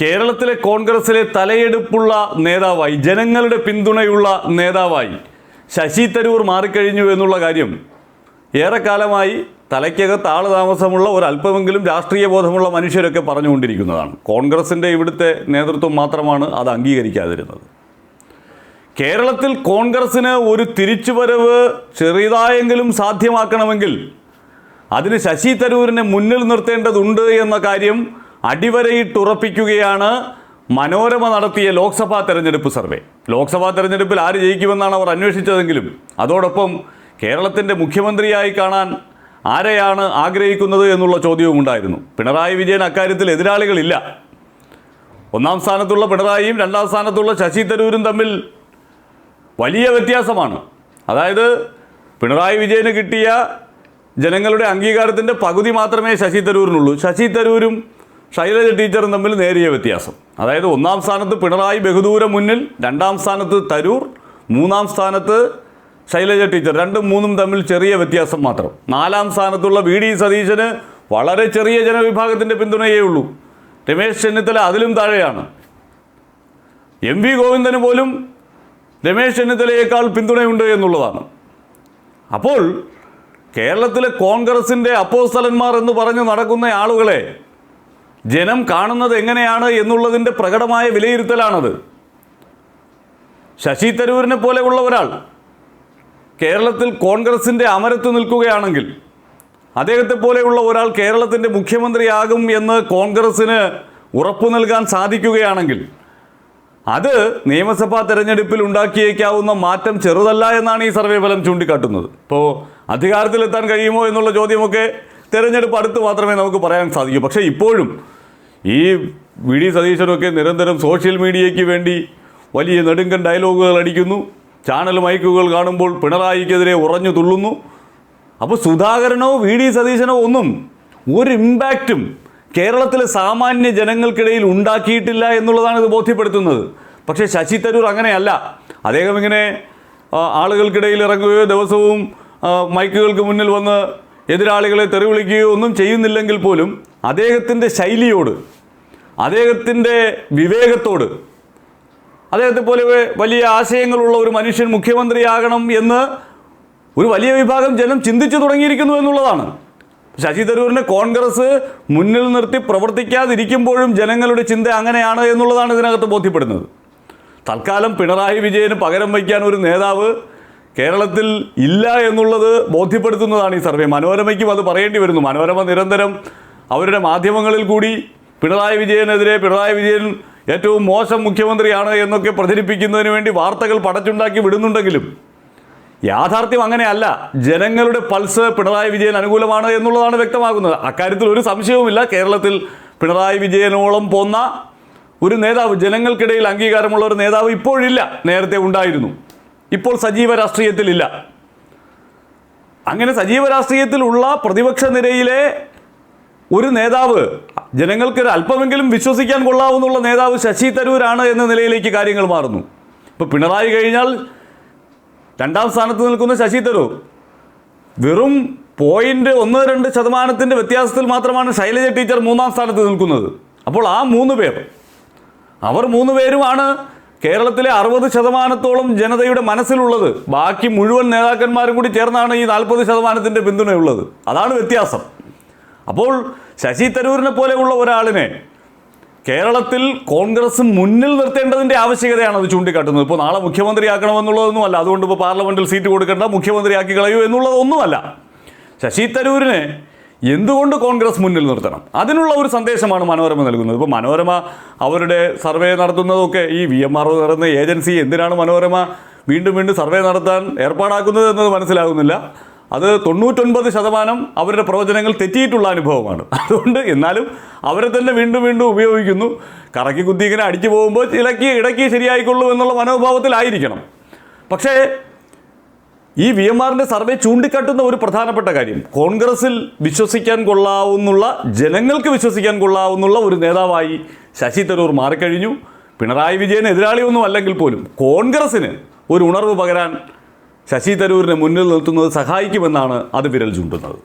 കേരളത്തിലെ കോൺഗ്രസിലെ തലയെടുപ്പുള്ള നേതാവായി ജനങ്ങളുടെ പിന്തുണയുള്ള നേതാവായി ശശി തരൂർ മാറിക്കഴിഞ്ഞു എന്നുള്ള കാര്യം ഏറെക്കാലമായി തലയ്ക്കകത്ത് ആൾ താമസമുള്ള ഒരല്പമെങ്കിലും രാഷ്ട്രീയ ബോധമുള്ള മനുഷ്യരൊക്കെ പറഞ്ഞുകൊണ്ടിരിക്കുന്നതാണ്. കോൺഗ്രസിന്റെ ഇവിടുത്തെ നേതൃത്വം മാത്രമാണ് അത് അംഗീകരിക്കാതിരുന്നത്. കേരളത്തിൽ കോൺഗ്രസ്സിന് ഒരു തിരിച്ചുവരവ് ചെറിയതായെങ്കിലും സാധ്യമാക്കണമെങ്കിൽ അതിന് ശശി തരൂരിനെ മുന്നിൽ നിർത്തേണ്ടതുണ്ട് എന്ന കാര്യം അടിവരയിട്ടുറപ്പിക്കുകയാണ് മനോരമ നടത്തിയ ലോക്സഭാ തെരഞ്ഞെടുപ്പ് സർവേ. ലോക്സഭാ തെരഞ്ഞെടുപ്പിൽ ആര് ജയിക്കുമെന്നാണ് അവർ അന്വേഷിച്ചതെങ്കിലും അതോടൊപ്പം കേരളത്തിന്റെ മുഖ്യമന്ത്രിയായി കാണാൻ ആരെയാണ് ആഗ്രഹിക്കുന്നത് എന്നുള്ള ചോദ്യവും ഉണ്ടായിരുന്നു. പിണറായി വിജയൻ അക്കാര്യത്തിൽ എതിരാളികളില്ല. ഒന്നാം സ്ഥാനത്തുള്ള പിണറായിയും രണ്ടാം സ്ഥാനത്തുള്ള ശശി തരൂരും തമ്മിൽ വലിയ വ്യത്യാസമാണ്. അതായത് പിണറായി വിജയന് കിട്ടിയ ജനങ്ങളുടെ അംഗീകാരത്തിന്റെ പകുതി മാത്രമേ ശശി തരൂരിനുള്ളൂ. ശശി തരൂരും ശൈലജ ടീച്ചറും തമ്മിൽ നേരിയ വ്യത്യാസം. അതായത് ഒന്നാം സ്ഥാനത്ത് പിണറായി ബഹുദൂരം മുന്നിൽ രണ്ടാം സ്ഥാനത്ത് തരൂർ മൂന്നാം സ്ഥാനത്ത് ശൈലജ ടീച്ചർ. രണ്ടും മൂന്നും തമ്മിൽ ചെറിയ വ്യത്യാസം മാത്രം. നാലാം സ്ഥാനത്തുള്ള വി ഡി സതീശന് വളരെ ചെറിയ ജനവിഭാഗത്തിന്റെ പിന്തുണയേ ഉള്ളൂ. രമേശ് ചെന്നിത്തല അതിലും താഴെയാണ്. എം വി ഗോവിന്ദന് പോലും രമേശ് ചെന്നിത്തലയേക്കാൾ പിന്തുണയുണ്ട് എന്നുള്ളതാണ്. അപ്പോൾ കേരളത്തിലെ കോൺഗ്രസിന്റെ അപ്പോസ്തലന്മാർ എന്ന് പറഞ്ഞ് നടക്കുന്ന ആളുകളെ ജനം കാണുന്നത് എങ്ങനെയാണ് എന്നുള്ളതിന്റെ പ്രകടമായ വിലയിരുത്തലാണത്. ശശി തരൂരിനെ പോലെയുള്ള ഒരാൾ കേരളത്തിൽ കോൺഗ്രസിന്റെ അമരത്ത് നിൽക്കുകയാണെങ്കിൽ അദ്ദേഹത്തെ പോലെയുള്ള ഒരാൾ കേരളത്തിന്റെ മുഖ്യമന്ത്രിയാകും എന്ന് കോൺഗ്രസ്സിന് ഉറപ്പു നൽകാൻ സാധിക്കുകയാണെങ്കിൽ അത് നിയമസഭാ തെരഞ്ഞെടുപ്പിൽ ഉണ്ടാക്കിയേക്കാവുന്ന മാറ്റം ചെറുതല്ല എന്നാണ് ഈ സർവേ ഫലം ചൂണ്ടിക്കാട്ടുന്നത്. ഇപ്പോൾ അധികാരത്തിലെത്താൻ കഴിയുമോ എന്നുള്ള ചോദ്യമൊക്കെ തെരഞ്ഞെടുപ്പ് അടുത്ത് മാത്രമേ നമുക്ക് പറയാൻ സാധിക്കൂ. പക്ഷേ ഇപ്പോഴും ഈ വി ഡി സതീശനൊക്കെ നിരന്തരം സോഷ്യൽ മീഡിയയ്ക്ക് വേണ്ടി വലിയ നെടുങ്കൻ ഡയലോഗുകൾ അടിക്കുന്നു. ചാനൽ മൈക്കുകൾ കാണുമ്പോൾ പിണറായിക്കെതിരെ ഉറഞ്ഞു തുള്ളുന്നു. അപ്പോൾ സുധാകരനോ വി ഡി സതീശനോ ഒന്നും ഒരു ഇമ്പാക്റ്റും കേരളത്തിലെ സാമാന്യ ജനങ്ങൾക്കിടയിൽ ഉണ്ടാക്കിയിട്ടില്ല എന്നുള്ളതാണ് ഇത് ബോധ്യപ്പെടുത്തുന്നത്. പക്ഷേ ശശി തരൂർ അങ്ങനെയല്ല. അദ്ദേഹം ഇങ്ങനെ ആളുകൾക്കിടയിൽ ഇറങ്ങുകയോ ദിവസവും മൈക്കുകൾക്ക് മുന്നിൽ വന്ന് എതിരാളികളെ തെറി വിളിക്കുകയോ ഒന്നും ചെയ്യുന്നില്ലെങ്കിൽ പോലും അദ്ദേഹത്തിന്റെ ശൈലിയോട് അദ്ദേഹത്തിന്റെ വിവേകത്തോട് അദ്ദേഹത്തെ പോലെ വലിയ ആശയങ്ങളുള്ള ഒരു മനുഷ്യൻ മുഖ്യമന്ത്രിയാകണം എന്ന് ഒരു വലിയ വിഭാഗം ജനം ചിന്തിച്ചു തുടങ്ങിയിരിക്കുന്നു എന്നുള്ളതാണ്. ശശി തരൂരിനെ കോൺഗ്രസ് മുന്നിൽ നിർത്തി പ്രവർത്തിക്കാതിരിക്കുമ്പോഴും ജനങ്ങളുടെ ചിന്ത അങ്ങനെയാണ് എന്നുള്ളതാണ് ഇതിനകത്ത് ബോധ്യപ്പെടുന്നത്. തൽക്കാലം പിണറായി വിജയന് പകരം വയ്ക്കാൻ ഒരു നേതാവ് കേരളത്തിൽ ഇല്ല എന്നുള്ളത് ബോധ്യപ്പെടുത്തുന്നതാണ് ഈ സർവേ. മനോരമയ്ക്കും അത് പറയേണ്ടി വരുന്നു. മനോരമ നിരന്തരം അവരുടെ മാധ്യമങ്ങളിൽ കൂടി പിണറായി വിജയനെതിരെ പിണറായി വിജയൻ ഏറ്റവും മോശം മുഖ്യമന്ത്രിയാണ് എന്നൊക്കെ പ്രചരിപ്പിക്കുന്നതിന് വേണ്ടി വാർത്തകൾ പടച്ചുണ്ടാക്കി വിടുന്നുണ്ടെങ്കിലും യാഥാർത്ഥ്യം അങ്ങനെയല്ല. ജനങ്ങളുടെ പൾസ് പിണറായി വിജയൻ അനുകൂലമാണ് എന്നുള്ളതാണ് വ്യക്തമാകുന്നത്. അക്കാര്യത്തിൽ ഒരു സംശയവുമില്ല. കേരളത്തിൽ പിണറായി വിജയനോളം പോന്ന ഒരു നേതാവ് ജനങ്ങൾക്കിടയിൽ അംഗീകാരമുള്ള ഒരു നേതാവ് ഇപ്പോഴില്ല. നേരത്തെ ഉണ്ടായിരുന്നു. ഇപ്പോൾ സജീവ രാഷ്ട്രീയത്തിലില്ല. അങ്ങനെ സജീവ രാഷ്ട്രീയത്തിലുള്ള പ്രതിപക്ഷ നിരയിലെ ഒരു നേതാവ് ജനങ്ങൾക്ക് അല്പമെങ്കിലും വിശ്വസിക്കാൻ കൊള്ളാവുന്നുള്ള നേതാവ് ശശി തരൂരാണ് എന്ന നിലയിലേക്ക് കാര്യങ്ങൾ മാറുന്നു. ഇപ്പോൾ പിണറായി കഴിഞ്ഞാൽ രണ്ടാം സ്ഥാനത്ത് നിൽക്കുന്ന ശശി തരൂർ വെറും പോയിന്റ് ഒന്ന് രണ്ട് ശതമാനത്തിന്റെ വ്യത്യാസത്തിൽ മാത്രമാണ് ശൈലജ ടീച്ചർ മൂന്നാം സ്ഥാനത്ത് നിൽക്കുന്നത്. അപ്പോൾ ആ മൂന്ന് പേർ അവർ മൂന്ന് പേരുമാണ് കേരളത്തിലെ അറുപത് ശതമാനത്തോളം ജനതയുടെ മനസ്സിലുള്ളത്. ബാക്കി മുഴുവൻ നേതാക്കന്മാരും കൂടി ചേർന്നാണ് ഈ നാൽപ്പത് ശതമാനത്തിന്റെ പിന്തുണയുള്ളത്. അതാണ് വ്യത്യാസം. അപ്പോൾ ശശി തരൂരിനെ പോലെയുള്ള ഒരാളിനെ കേരളത്തിൽ കോൺഗ്രസ് മുന്നിൽ നിർത്തേണ്ടതിന്റെ ആവശ്യകതയാണ് അത് ചൂണ്ടിക്കാട്ടുന്നത്. ഇപ്പോൾ നാളെ മുഖ്യമന്ത്രിയാക്കണമെന്നുള്ളതൊന്നുമല്ല. അതുകൊണ്ട് ഇപ്പോൾ പാർലമെന്റിൽ സീറ്റ് കൊടുക്കേണ്ട മുഖ്യമന്ത്രിയാക്കി കളയൂ എന്നുള്ളതൊന്നുമല്ല. ശശി തരൂരിനെ എന്തുകൊണ്ട് കോൺഗ്രസ് മുന്നിൽ നിർത്തണം? അതിനുള്ള ഒരു സന്ദേശമാണ് മനോരമ നൽകുന്നത്. ഇപ്പോൾ മനോരമ അവരുടെ സർവേ നടത്തുന്നതൊക്കെ ഈ വി എം ആർ നടന്ന ഏജൻസി എന്തിനാണ് മനോരമ വീണ്ടും വീണ്ടും സർവേ നടത്താൻ ഏർപ്പാടാക്കുന്നത് എന്നത് മനസ്സിലാകുന്നില്ല. അത് തൊണ്ണൂറ്റൊൻപത് ശതമാനം അവരുടെ പ്രവചനങ്ങൾ തെറ്റിയിട്ടുള്ള അനുഭവമാണ്. അതുകൊണ്ട് എന്നാലും അവരെ തന്നെ വീണ്ടും വീണ്ടും ഉപയോഗിക്കുന്നു. കറക്കി കുത്തി ഇങ്ങനെ അടിച്ചു പോകുമ്പോൾ ഇളക്കി ഇടയ്ക്ക് ശരിയായിക്കൊള്ളൂ എന്നുള്ള മനോഭാവത്തിലായിരിക്കണം. പക്ഷേ ഈ വി എം ആറിന്റെ സർവേ ചൂണ്ടിക്കാട്ടുന്ന ഒരു പ്രധാനപ്പെട്ട കാര്യം കോൺഗ്രസിൽ വിശ്വസിക്കാൻ കൊള്ളാവുന്നുള്ള ജനങ്ങൾക്ക് വിശ്വസിക്കാൻ കൊള്ളാവുന്നുള്ള ഒരു നേതാവായി ശശി തരൂർ മാറിക്കഴിഞ്ഞു. പിണറായി വിജയൻ എതിരാളിയൊന്നും അല്ലെങ്കിൽ പോലും കോൺഗ്രസ്സിന് ഒരു ഉണർവ് പകരാൻ ശശി തരൂരിനെ മുന്നിൽ നിർത്തുന്നത് സഹായിക്കുമെന്നാണ് അത് വിരൽ ചൂണ്ടുന്നത്.